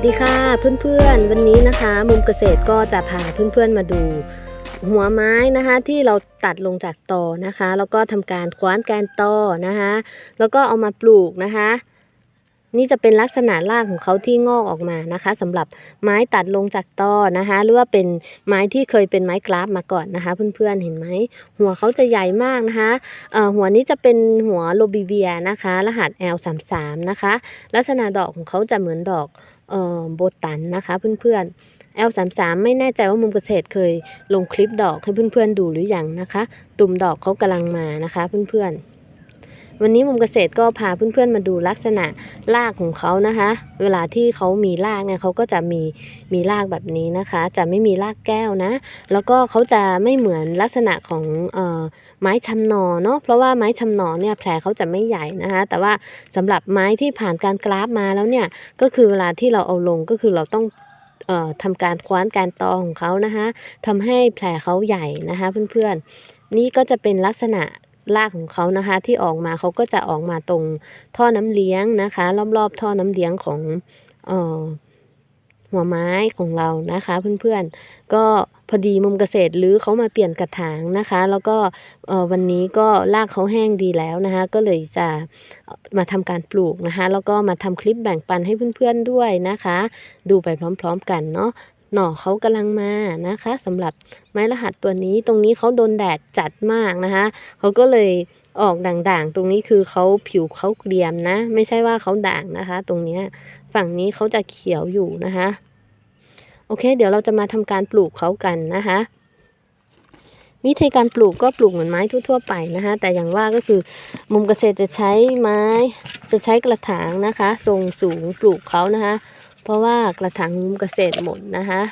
วัสดีค่ะเพื่อนๆ วันนี้นะคะ มุมเกษตรก็จะพาเพื่อนๆมาดู หัวไม้นะคะที่เราตัดลงจากตอนะคะ แล้วก็ทำการคว้านแกนตอนะคะ แล้วก็เอามาปลูกนะคะ นี่จะเป็นลักษณะรากของเขาที่งอกออกมานะคะสำหรับไม้ตัดลงจากตอนะคะ หรือว่าเป็นไม้ที่เคยเป็นไม้กราฟมาก่อนนะคะ เพื่อนๆเห็นไหมหัวเขาจะใหญ่มากนะคะหัวนี้จะเป็นหัวโลบิเวียนะคะ รหัส L33 นะคะ ลักษณะดอกของเขาจะเหมือนดอก โบตันนะคะเพื่อนๆ L33 ไม่แน่ใจว่ามุมเกษตรเคยลงคลิปดอกให้เพื่อนๆดูหรือยังนะคะ ตุ่มดอกเขากำลังมานะคะเพื่อนๆ วันนี้มุมเกษตรก็พาเพื่อนๆมาดูลักษณะรากของเขานะคะ เวลาที่เขามีรากเนี่ยเขาก็จะมีมีรากแบบนี้นะคะ จะไม่มีรากแก้วนะ แล้วก็เขาจะไม่เหมือนลักษณะของออไม้ชำนอเนาะเพราะว่าไม้ชำนอเนี่ยแผลเขาจะไม่ใหญ่นะคะ แต่ว่าสำหรับไม้ที่ผ่านการกราฟมาแล้วเนี่ยก็คือเวลาที่เราเอาลงก็คือเราต้องออทำการคว้านการตอของเขานะคะทำให้แผลเขาใหญ่นะคะเพื่อนๆนี่ก็จะเป็นลักษณะ รากของเขานะคะ ที่ออกมาเขาก็จะออกมาตรงท่อน้ำเลี้ยงนะคะ รอบๆ ท่อน้ำเลี้ยงของออหัวไม้ของเรานะคะ เพื่อนๆ ก็พอดีมุมเกษตรหรือเขามาเปลี่ยนกระถางนะคะ แล้วก็วันนี้ก็รากเขาแห้งดีแล้วนะคะ ก็เลยจะมาทำการปลูกนะคะ แล้วก็มาทำคลิปแบ่งปันให้เพื่อนๆด้วยนะคะ ดูไปพร้อม ๆ กันเนาะ หน่อเขากำลังมานะคะสำหรับไม้รหัสตัวนี้ตรงนี้เขาโดนแดดจัดมากนะคะเขาก็เลยออกด่างๆ ตรงนี้คือเขาผิวเขาเกรียมนะ ไม่ใช่ว่าเขาด่างนะคะ ตรงนี้ฝั่งนี้เขาจะเขียวอยู่นะคะโอเค เดี๋ยวเราจะมาทำการปลูกเขากันนะคะวิธีการปลูกก็ปลูกเหมือนไม้ทั่วๆไปนะคะแต่อย่างว่าก็คือมุมเกษตรจะใช้ไม้จะใช้กระถางนะคะทรงสูงปลูกเขานะคะ เพราะว่ากระถางมุมเกษตรหมดนะคะ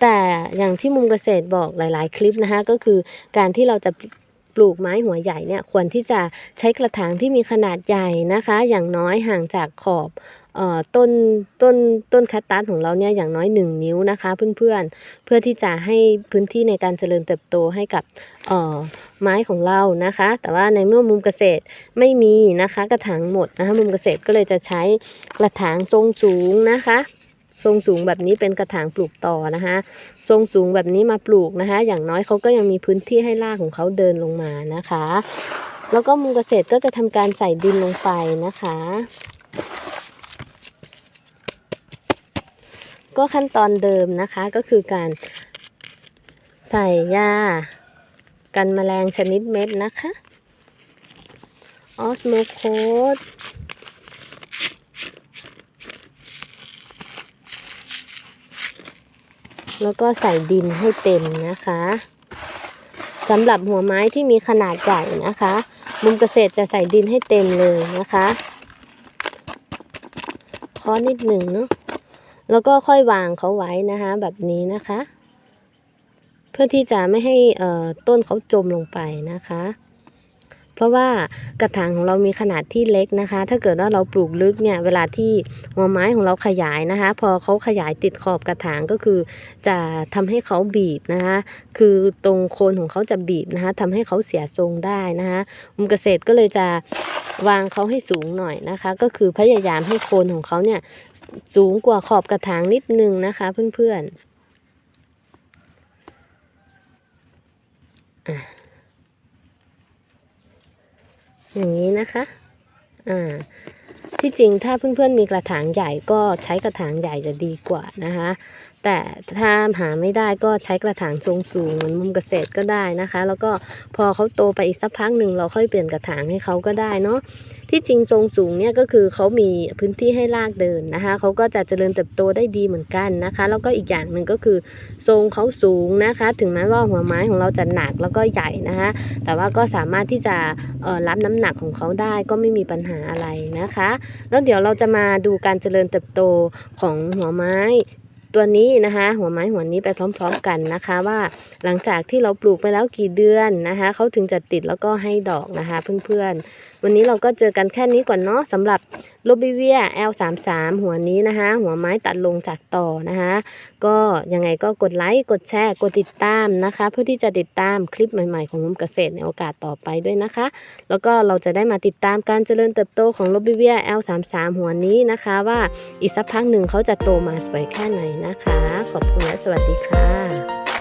แต่อย่างที่มุมเกษตรบอกหลาย ๆ คลิปนะคะก็คือการที่เราจะปลูกไม้หัวใหญ่เนี่ยควรที่จะใช้กระถางที่มีขนาดใหญ่นะคะ อย่างน้อยห่างจากขอบ ต้นต้นต้นคัตตัสของเราเนี่ยอย่างน้อย 1 นิ้วนะคะ เพื่อนๆ เพื่อที่จะให้พื้นที่ในการเจริญเติบโตให้กับไม้ของเรานะคะ แต่ว่าในเมื่อมุมเกษตรไม่มีนะคะ กระถางหมดนะคะมุมเกษตรก็เลยจะใช้กระถางทรงสูงนะคะทรงสูงแบบนี้เป็นกระถางปลูกต่อนะคะทรงสูงแบบนี้มาปลูกนะคะ อย่างน้อยเขาก็ยังมีพื้นที่ให้รากของเขาเดินลงมานะคะ แล้วก็มุมเกษตรก็จะทำการใส่ดินลงไปนะคะ ก็ขั้นตอนเดิมนะคะก็คือการใส่ยากันแมลงชนิดเม็ดนะคะออสโมโคดแล้วก็ใส่ดินให้เต็มนะคะสำหรับหัวไม้ที่มีขนาดใหญ่นะคะ มุมเกษตรจะใส่ดินให้เต็มเลยนะคะคาะนิดหนึ่งเนาะ แล้วก็ค่อยวางเขาไว้นะคะ แบบนี้นะคะ เพื่อที่จะไม่ให้ต้นเขาจมลงไปนะคะ เพราะว่ากระถางของเรามีขนาดที่เล็กนะคะ ถ้าเกิดว่าเราปลูกลึกเนี่ย เวลาที่หัวไม้ของเราขยายนะคะ พอเขาขยายติดขอบกระถางก็คือ จะทำให้เขาบีบนะคะ คือตรงโคนของเขาจะบีบนะคะทำให้เขาเสียทรงได้นะคะมุมเกษตรก็เลยจะ วางเขาให้สูงหน่อยนะคะ ก็คือพยายามให้โคนของเขาเนี่ยสูงกว่าขอบกระถางนิดนึงนะคะ เพื่อนๆอะอย่างนี้นะคะอ่าที่จริงถ้าเพื่อนๆมีกระถางใหญ่ก็ใช้กระถางใหญ่จะดีกว่านะคะ แต่ถ้าหาไม่ได้ก็ใช้กระถางทรงสูงเหมือนมุมเกษตรก็ได้นะคะ แล้วก็พอเขาโตไปอีกสักพักหนึ่งเราค่อยเปลี่ยนกระถางให้เขาก็ได้เนาะที่จริงทรงสูงเนี่ยก็คือเขามีพื้นที่ให้รากเดินนะคะเขาก็จะเจริญเติบโตได้ดีเหมือนกันนะคะ แล้วก็อีกอย่างหนึ่งก็คือทรงเขาสูงนะคะ ถึงแม้ว่าหัวไม้ของเราจะหนักแล้วก็ใหญ่นะคะ แต่ว่าก็สามารถที่จะรับน้ำหนักของเขาได้ก็ไม่มีปัญหาอะไรนะคะ แล้วเดี๋ยวเราจะมาดูการเจริญเติบโตของหัวไม้ ตัวนี้นะคะ หัวไม้หัวนี้ไปพร้อม ๆ กันนะคะ ว่าหลังจากที่เราปลูกไปแล้วกี่เดือนนะคะเขาถึงจะติดแล้วก็ให้ดอกนะคะ เพื่อนๆ วันนี้เราก็เจอกันแค่นี้ก่อนเนาะสำหรับโลบิเวีย L33 หัวนี้นะคะ หัวไม้ตัดลงจากต่อนะคะ ก็ยังไงก็กดไลค์กดแชร์กดติดตามนะคะ เพื่อที่จะติดตามคลิปใหม่ๆของมุมเกษตรในโอกาสต่อไปด้วยนะคะ แล้วก็เราจะได้มาติดตามการเจริญเติบโตของโลบิเวีย L33 หัวนี้นะคะ ว่าอีกสักพักหนึ่งเขาจะโตมาสวยแค่ไหนนะคะ ขอบคุณและสวัสดีค่ะ